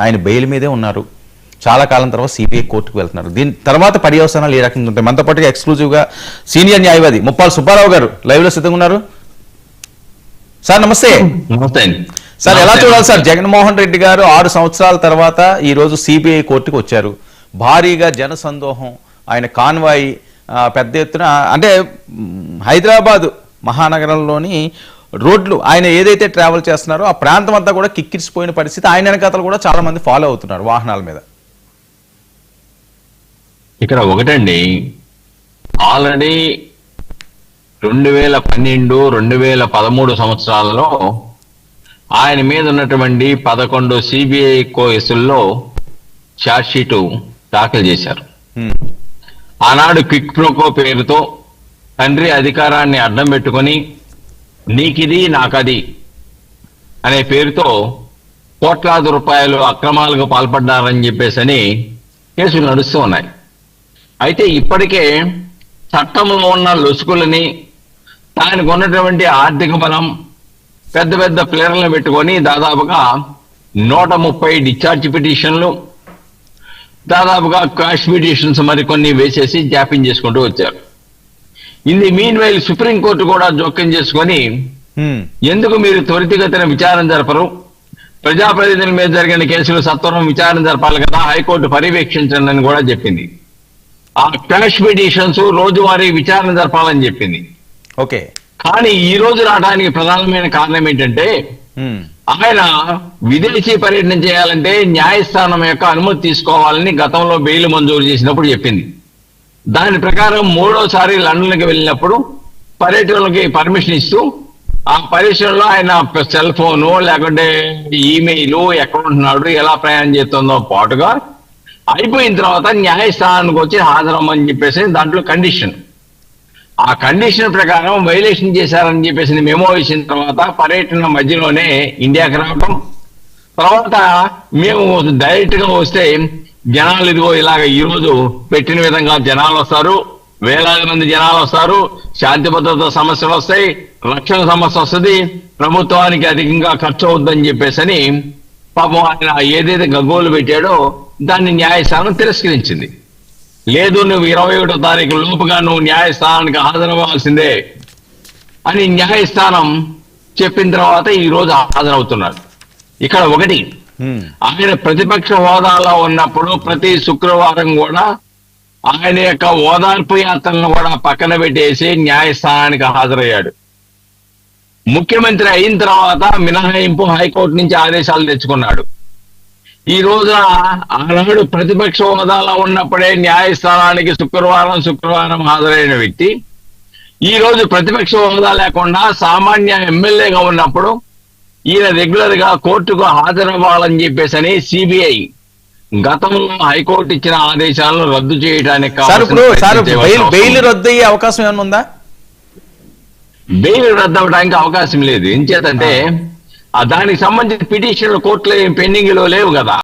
ఆయన బెయిల్ మీదే ఉన్నారు. చాలా కాలం తర్వాత సిబిఐ కోర్టుకు వెళ్తున్నారు. దీని తర్వాత పర్యవసానాలు ఏ రకంగా ఉంటాయి? మనతో పాటుగా ఎక్స్క్లూజివ్గా సీనియర్ న్యాయవాది ముప్పాల సుబ్బారావు గారు లైవ్లో సిద్ధంగా ఉన్నారు. సార్ నమస్తే. నమస్తే సార్ ఎలా. చూడాలి సార్? జగన్మోహన్ రెడ్డి గారు ఆరు సంవత్సరాల తర్వాత ఈ రోజు సిబిఐ కోర్టుకు వచ్చారు. భారీగా జన సందోహం ఆయన కాన్వాయి పెద్ద ఎత్తున అంటే హైదరాబాద్ మహానగరంలోని రోడ్లు ఆయన ఏదైతే ట్రావెల్ చేస్తున్నారో ఆ ప్రాంతం అంతా కూడా కిక్కిరిసిపోయిన పరిస్థితి. ఆయన వెనకాతలు కూడా చాలా మంది ఫాలో అవుతున్నారు వాహనాల మీద. ఇక్కడ ఒకటండి ఆల్రెడీ రెండు వేల పన్నెండు రెండు వేల పదమూడు సంవత్సరాలలో ఆయన మీద ఉన్నటువంటి పదకొండు సిబిఐ కేసుల్లో షీటు దాఖలు చేశారు. ఆనాడు క్విక్ ప్రోకో పేరుతో తండ్రి అధికారాన్ని అడ్డం పెట్టుకొని నీకిది నాకది అనే పేరుతో కోట్లాది రూపాయలు అక్రమాలకు పాల్పడ్డారని చెప్పేసి కేసులు నడుస్తూ ఉన్నాయి. అయితే ఇప్పటికే చట్టంలో ఉన్న లొసుకులని దానికి ఉన్నటువంటి ఆర్థిక బలం పెద్ద పెద్ద ప్లేయర్లను పెట్టుకొని దాదాపుగా నూట ముప్పై డిశ్చార్జ్ పిటిషన్లు దాదాపుగా క్యాష్ పిటిషన్స్ మరికొన్ని వేసేసి జాప్యం చేసుకుంటూ వచ్చారు. ఇది మీన్ వైల్ సుప్రీంకోర్టు కూడా జోక్యం చేసుకొని. ఎందుకు మీరు త్వరితగతిన విచారణ జరపరు? ప్రజాప్రతినిధుల మీద జరిగిన కేసులు సత్వరం విచారణ జరపాలి కదా హైకోర్టు పర్యవేక్షించండి అని కూడా చెప్పింది. ఆ క్వాష్ పిటిషన్స్ రోజువారీ విచారణ జరపాలని చెప్పింది. ఓకే. కానీ ఈ రోజు రావడానికి ప్రధానమైన కారణం ఏంటంటే. ఆయన విదేశీ పర్యటన చేయాలంటే న్యాయస్థానం యొక్క అనుమతి తీసుకోవాలని గతంలో బెయిల్ మంజూరు చేసినప్పుడు చెప్పింది. దాని ప్రకారం మూడోసారి లండన్కి వెళ్ళినప్పుడు పర్యటనలకి పర్మిషన్ ఇస్తూ ఆ పర్యటనలో ఆయన సెల్ ఫోను లేకుంటే ఈమెయిల్ ఎక్కడ ఉంటున్నాడు ఎలా ప్రయాణం చేస్తుందో పాటుగా అయిపోయిన తర్వాత న్యాయస్థానానికి వచ్చి హాజరమ్మని చెప్పేసి దాంట్లో కండిషన్. ఆ కండిషన్ ప్రకారం వైలేషన్ చేశారని చెప్పేసి మెమో ఇచ్చిన తర్వాత పర్యటన మధ్యలోనే ఇండియాకి రావటం. తర్వాత మేము డైరెక్ట్గా వస్తే జనాలు ఇదిగో ఇలాగ ఈ రోజు పెట్టిన విధంగా జనాలు వస్తారు. వేలాది మంది జనాలు వస్తారు. శాంతి భద్రత సమస్యలు వస్తాయి. రక్షణ సమస్య వస్తుంది. ప్రభుత్వానికి అధికంగా ఖర్చు అవుద్దని చెప్పేసి పాపం ఆయన ఏదైతే గగ్గోలు పెట్టాడో దాన్ని న్యాయస్థానం తిరస్కరించింది. లేదు నువ్వు ఇరవై ఒకటో తారీఖు లోపుగా నువ్వు న్యాయస్థానానికి హాజరవ్వాల్సిందే అని న్యాయస్థానం చెప్పిన తర్వాత ఈ రోజు హాజరవుతున్నారు. ఇక్కడ ఒకటి ఆయన ప్రతిపక్ష హోదాలో ఉన్నప్పుడు ప్రతి శుక్రవారం కూడా ఆయన యొక్క ఓదార్పు యాత్రలను కూడా పక్కన పెట్టేసి న్యాయస్థానానికి హాజరయ్యాడు. ముఖ్యమంత్రి అయిన తర్వాత మినహాయింపు హైకోర్టు నుంచి ఆదేశాలు తెచ్చుకున్నాడు. ఈ రోజున ఆనాడు ప్రతిపక్ష హోదాలో ఉన్నప్పుడే న్యాయస్థానానికి శుక్రవారం శుక్రవారం హాజరైన వ్యక్తి. ఈ రోజు ప్రతిపక్ష హోదా లేకుండా సామాన్య ఎమ్మెల్యేగా ఉన్నప్పుడు ఈయన రెగ్యులర్గా కోర్టుకు హాజరవ్వాలని చెప్పేసి సిబిఐ గతంలో హైకోర్టు ఇచ్చిన ఆదేశాలను రద్దు చేయడానికి బెయిల్. రద్దు అయ్యే అవకాశం ఏమైనా ఉందా? బెయిల్ రద్దు అవడానికి అవకాశం లేదు. ఎంచేతంటే దానికి సంబంధించిన పిటిషన్లు కోర్టులో పెండింగ్లో లేవు కదా.